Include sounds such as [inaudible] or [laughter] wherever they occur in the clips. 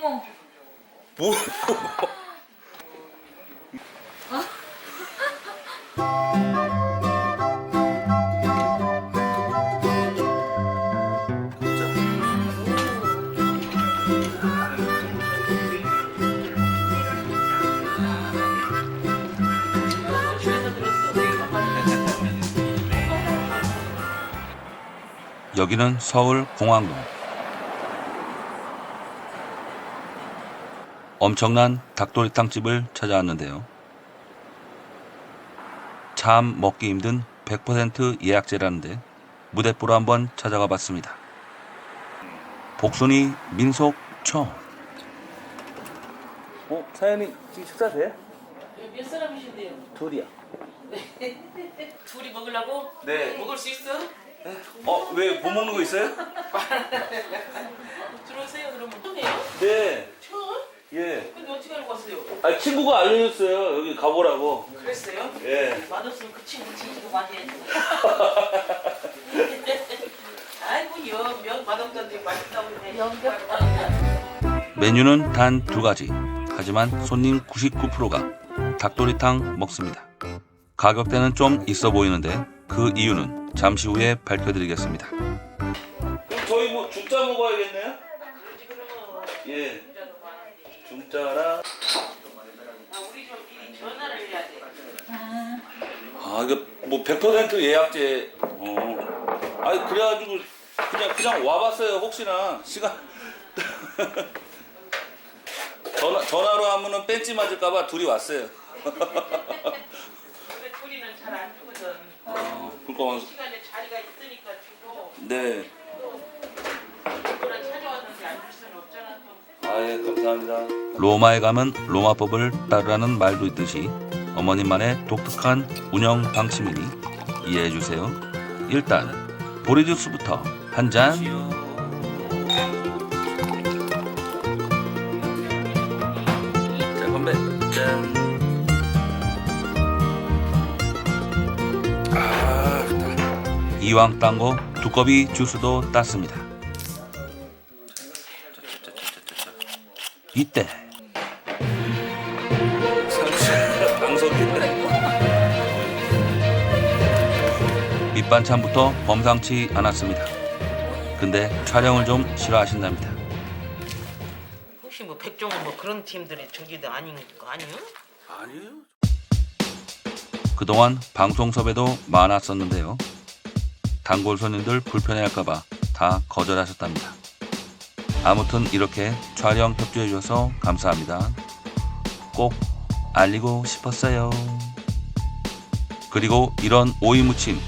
어머. 뭐? 여기는 서울 공항동. 엄청난 닭도리탕 집을 찾아왔는데요. 참 먹기 힘든 100% 예약제라는데 무대뽀로 한번 찾아가 봤습니다. 복순이 민속촌. 어? 사연이 지금 식사 돼? 몇 사람이신데요? 둘이야. [laughs] 둘이 먹으려고? 네. 먹을 수 있어? 어? 왜 못 먹는 거 있어요? [laughs] 들어오세요 그러면 처음이에요? 네. 처음? 예. 근데 어떻게 알고 왔어요? 아 친구가 알려줬어요. 여기 가보라고. 그랬어요? 예. 맛없으면 그 친구 진지고 많이 해줘 아이고 연명 맛없던데 맛있다고 연병 메뉴는 단 두 가지. 하지만 손님 99%가 닭도리탕 먹습니다. 가격대는 좀 있어 보이는데 그 이유는 잠시 후에 밝혀드리겠습니다. 그럼 저희 뭐 중짜 먹어야겠네요? 그럼 예. 중짜랑. 아 우리 좀 미리 전화를 해야 돼아 이거 뭐 100% 예약제. 어. 아니 그래가지고 그냥 그냥 와봤어요. 혹시나 시간. [laughs] 전화 전화로 하면은 뺀지 맞을까봐 둘이 왔어요. [laughs] 근데 둘이는 잘 안 주거든 어, 그러니까 시간에 자리가 있으니까 주고 네. 누구나 찾아왔는데 안 줄 수는 없잖아 또 아예 감사합니다. 로마에 가면 로마법을 따르라는 말도 있듯이 어머님만의 독특한 운영 방침이니 이해해 주세요. 일단 보리 주스부터 한 잔. 자 건배. 짠. 아. 이왕 딴 거 두꺼비 주스도 땄습니다. 이때. 밑반찬부터 범상치 않았습니다. 근데 촬영을 좀 싫어하신답니다. 혹시 뭐 백종원 뭐 그런 팀들의 저기도 아닌 거 아니요? 아니에요. 그동안 방송 섭외도 많았었는데요. 단골 손님들 불편해할까봐 다 거절하셨답니다. 아무튼 이렇게 촬영 협조해 주셔서 감사합니다. 꼭 알리고 싶었어요. 그리고 이런 오이 무침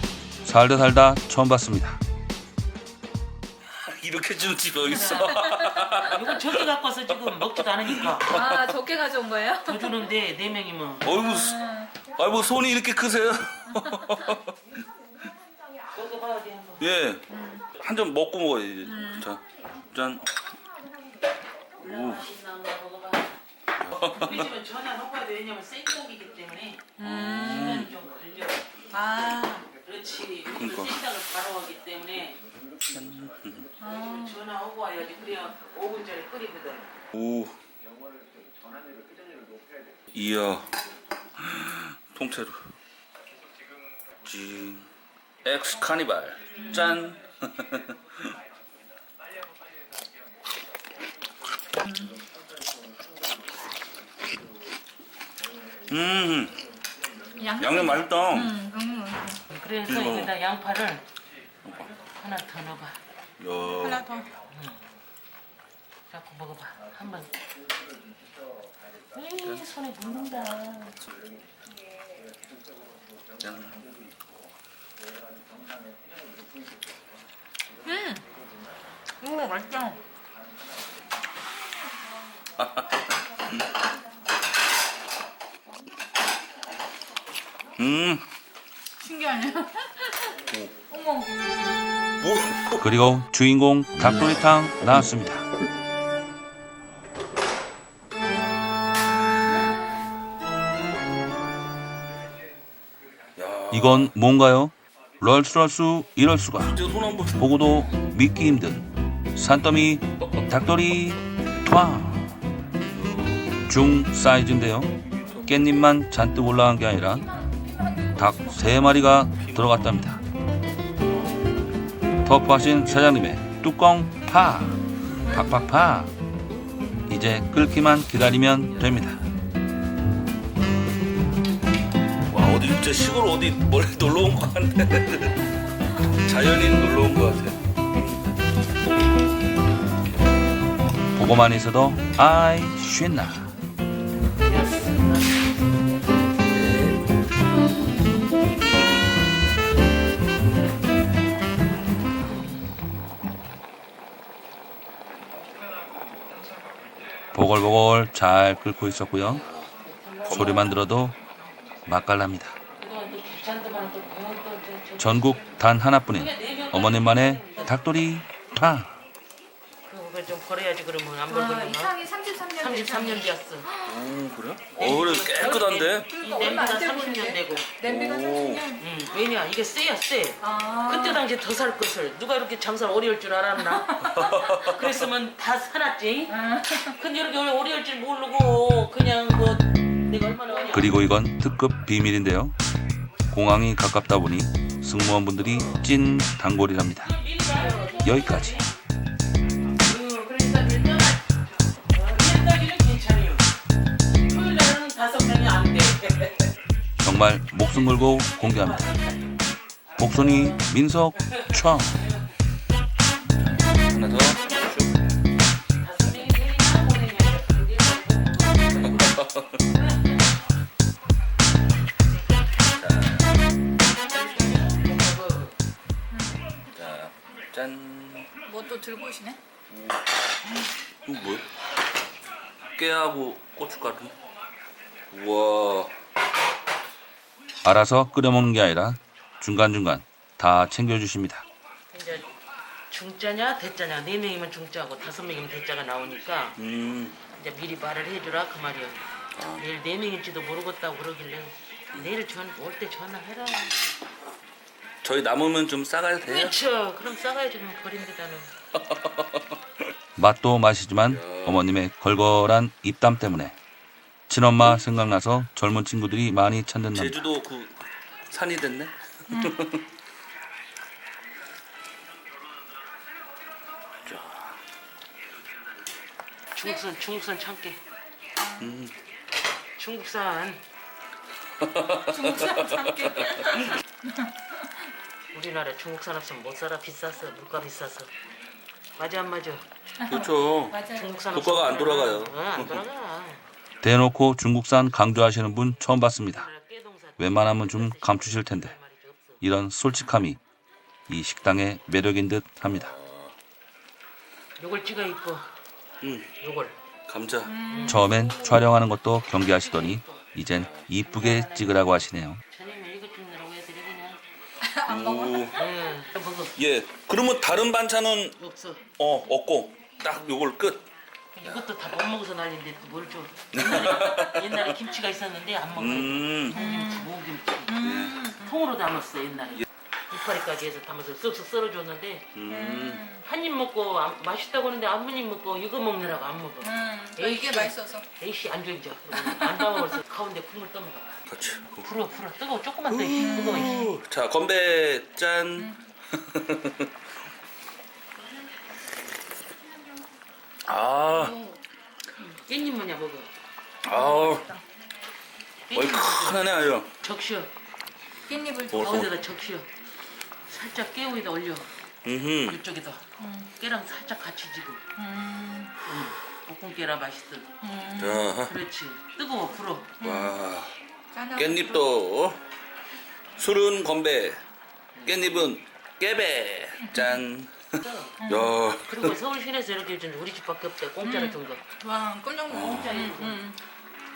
살다 살다 처음 봤습니다. [laughs] 이렇게 주는 집 어디 있어? [laughs] 이거 저기 갖고 와서 지금 먹지도 않으니까 아, 적게 가져온 거예요? 더 주는데 네 명이면 어이구, 수- 아이고 손이 이렇게 크세요? 먹어봐야 돼 한번. 예, 한점 먹고 먹어야지. 자, 짠. 오, 맛있나 한번 먹어봐. 우리 집은 전화 먹어야 돼 왜냐면 생닭이기 때문에 시간이 좀 걸려. 아, 그렇지. 우리는. 생닭을 바로 하기 때문에 전화 오고 와야지. 그래야 5분 전에 끓이거든. 오. 이야, 통째로. 지, 엑스 카니발. 짠. [laughs] 음, 양. 양념 맛있다. 음, 음. 그래서 이거. 여기다 양파를 하나 더 넣어봐. 야, 하나 더. 자꾸 먹어봐. 한번. 에이, 손에 묻는다. 짠. 음. 오, 맛있다. 음, 신기하네. 어머. 뭐? 그리고 주인공 닭도리탕 나왔습니다. 야, 이건 뭔가요? 럴수럴수 이럴 수가. 보고도 믿기 힘든 산더미 닭도리 탕. 중 사이즈인데요. 깻잎만 잔뜩 올라간 게 아니라 닭세 마리가 들어갔답니다. 터프하신 사장님의 뚜껑 파 팍팍팍 이제 끓기만 기다리면 됩니다. 와 어디 진짜 시골 어디 멀리 놀러 온 것 같네. 자연인 놀러 온 것 같아. 보고만 있어도 아이 쉰나 보글보글 잘 끓고 있었고요. 소리만 들어도 맛깔납니다. 전국 단 하나뿐인 어머님만의 닭도리 파. 그거 좀 걸어야지 그러면 안 와, 벌거든요. 이상이 33년 33년 되었어. 오 그래? 어 그래 깨끗한데. 이 얼마 냄비가 안돼 30년 보이네. 되고. 냄비가 오. 30년. 음, 왜냐 이게 세야 세. 아. 그때 당시에 더살 것을 누가 이렇게 장사를 오래 할 줄 알았나? [laughs] 그랬으면 다 사놨지. 아. 근데 이렇게 오래 할 줄 모르고 그냥 뭐 내가 얼마나 그리고 이건 특급 비밀인데요. 공항이 가깝다 보니 승무원분들이 찐 단골이랍니다. 여기까지. 정말 목숨 걸고 공개합니다. 복순이 민석 청 하나 더. 자, 짠. 뭐 또 들고 오시네? 이거 뭐야? 깨하고 고춧가루. 우와. 알아서 끓여 먹는 게 아니라 중간중간 다 챙겨주십니다. 이제 중자냐 대자냐 네 명이면 중자고 다섯 명이면 대자가 나오니까 음. 이제 미리 말을 해주라 그 말이야. 내일 네 명일지도 모르겠다고 그러길래 내일 전올 때 전화해라. 저희 남으면 좀 싸가야 돼요? 그렇죠. 그럼 싸가야지 그럼 버립니다는. [laughs] 맛도 맛이지만 어머님의 걸걸한 입담 때문에 친엄마 생각나서 젊은 친구들이 많이 찾는답니다. 제주도 그 산이 됐네. [laughs] 중국산 중국산 참깨. 음. 중국산. [laughs] 중국산 참깨. [laughs] 우리나라 중국산 없으면 못 살아 비쌌어 물가 비쌌어. 맞아 안 맞아? 그렇죠. 맞아요. 중국산 국가가 안 돌아가요. 어, 안 돌아가. 대놓고 중국산 강조하시는 분 처음 봤습니다. 웬만하면 좀 감추실 텐데. 이런 솔직함이 이 식당의 매력인 듯 합니다. 요걸 찍어 이뻐. 음. 요걸. 감자. 처음엔 촬영하는 것도 경계하시더니 이젠 이쁘게 찍으라고 하시네요. 저녁에 이거 찍느라고 애들이 그냥. [laughs] 안? 오. 먹어. 예. 그러면 다른 반찬은 없어. 어 없고 딱 요걸 끝. 이것도 다 못 먹어서 난리인데 뭘 줘. 옛날에, [laughs] 옛날에 김치가 있었는데 안 먹어. 음. 통김치, 무김치. 통으로 담았어 옛날에. 이파리 가게에서 담아서 쓱쓱 썰어줬는데 음. 한 입 먹고 안- 맛있다고 하는데 한 입 먹고 이거 먹느라고 안 먹어. 음. 어, 이게 맛있어서. 에이씨 안 줘 이제. 안 담아버려서 [laughs] 가운데 국물 떠먹어. 같이. 불어 불어 뜨거워 조금만 더 이씨 뜨거워 이씨. 우. 자 건배 짠. [laughs] 아, 깻잎 뭐냐 먹어. 아우, 깻잎 얼큰하네 아유. 적셔. 깻잎을 어. 가운데다 적셔. 살짝 깨 위에다 올려. 음. 이쪽에다. 깨랑 살짝 같이 지고. 음. 응. 볶은 깨라 맛있어. 자, 그렇지. 뜨거워 불어. 와, 짠하고 깻잎도 술은 건배, 깻잎은 깨배. 짠. 야, 그리고 서울 시내에서 이렇게 준 우리 집밖에 없대. 공짜로 준 거. 와 깜짝 놀랐어. 공짜로 음, 준 거. 음.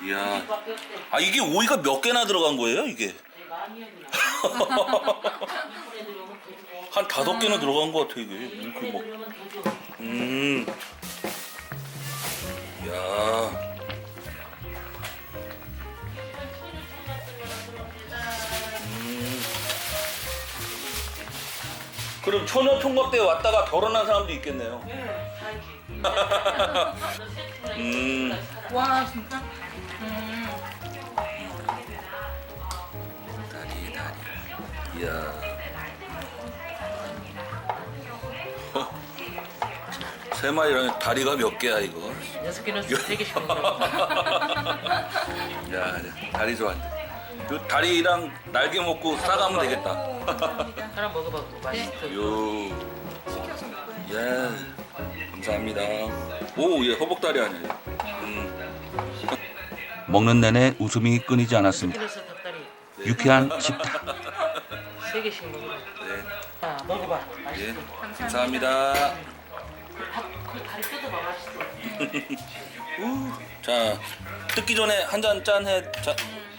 우리 이야. 집밖에 없대. 아 이게 오이가 몇 개나 들어간 거예요? 이게 애들 오면 더. 한 다섯 개는 들어간 것 같아 이게. 이렇게 뭐. 애들 오면 더 줘. 음. 야. 그럼 처녀 총각대 왔다가 결혼한 사람도 있겠네요. 세트나 [laughs] 음. 와 진짜? 음. 다리 다리. 이야. [laughs] 세 마리랑 다리가 몇 개야 이거? 여섯 개는 세 개씩 [laughs] 먹어. 야 다리 좋아한다. 요 다리랑 날개 먹고 싸가면 되겠다. 오, 감사합니다. 하나 먹어봐. 맛있어. 요. 예. 감사합니다. 오, 얘 허벅다리 아니에요. 음. 먹는 내내 웃음이 끊이지 않았습니다. 그래서 닭다리 유쾌한 식탁. 세 개씩 먹어. 네. 자 먹어봐. 예. 맛있어. 감사합니다. 닭, 그 다리 뜯어봐 맛있어. [laughs] 우. 자, 뜯기 전에 한 잔 짠 해. 자,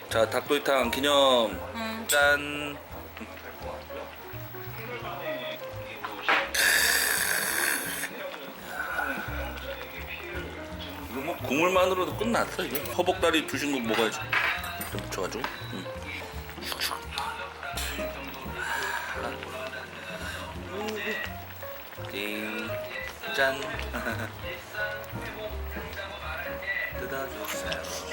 자 닭도리탕 기념. 음. 짠. 이거 뭐 국물만으로도 끝났어 이거. 허벅다리 주신 거 먹어야지. 좀. 띵. 짠. [laughs] 뜯어주세요.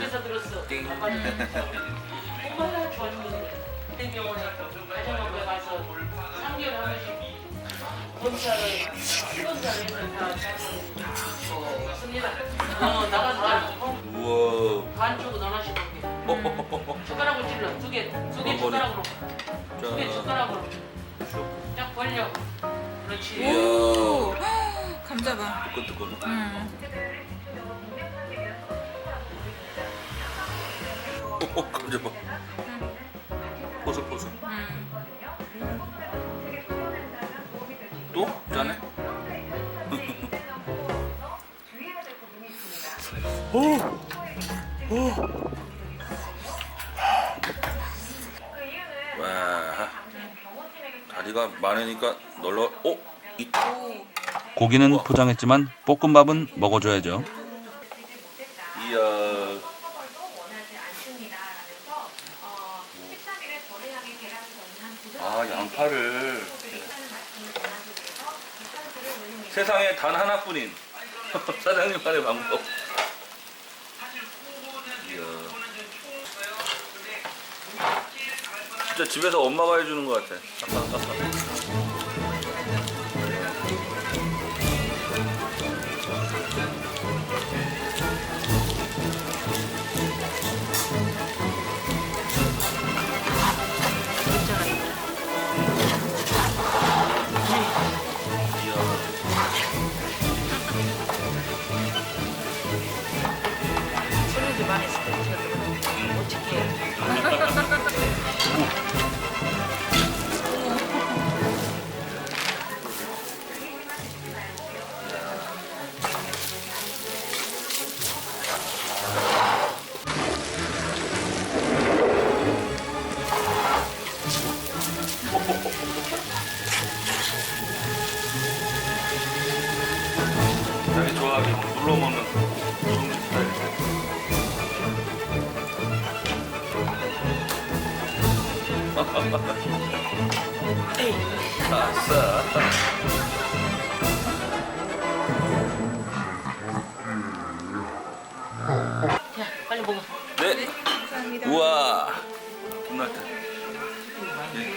나도 어디서 들었어. 띵. 엄마가 좋아하는 행정원에 가정원에 가서 3개월 한 번씩 검사를 검사를 해서 다 어, 씁니다. 어, 나가서 다 어, 우와. 반쪽은 하나씩 먹게. 숟가락으로 찔러 두 개, 두 개 숟가락으로, 두 개 숟가락으로 쫙 벌려. 그렇지. 오, 감자 봐. 뜨끈뜨끈. 음. 오, 감자 봐. 음. 또? 짜네? [laughs] 오! 오! 와. 다리가 많으니까 널러, 어? 이, 오. 고기는 포장했지만 볶음밥은 먹어줘야죠. 이야. 원하지 않습니다라면서 어, 13일에 거래량의 계란 저는 한 두 아, 양 파를. 세상에 단 하나뿐인 [laughs] 사장님만의 방법. 이야. 진짜 집에서 엄마가 해주는 것 같아. [laughs] 아싸. 자 빨리 먹어. 네. 감사합니다. 우와. 김나태. 예.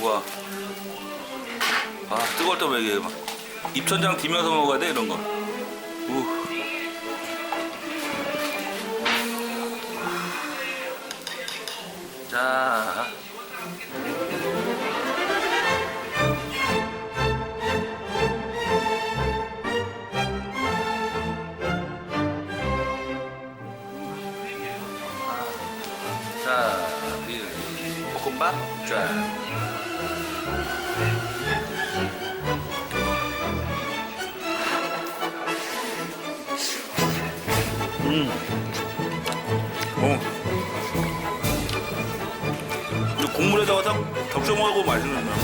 우와. 아 뜨거울 때왜 이게 막 입천장 디면서 먹어야 돼 이런 거. 우. 자. 자, 이 볶음밥 짠. 음. 어. 여기다가 딱 덕정하고 마시는 거야.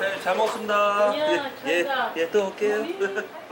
네, 잘 먹었습니다. 예, 예, 예, 또 올게요. 음.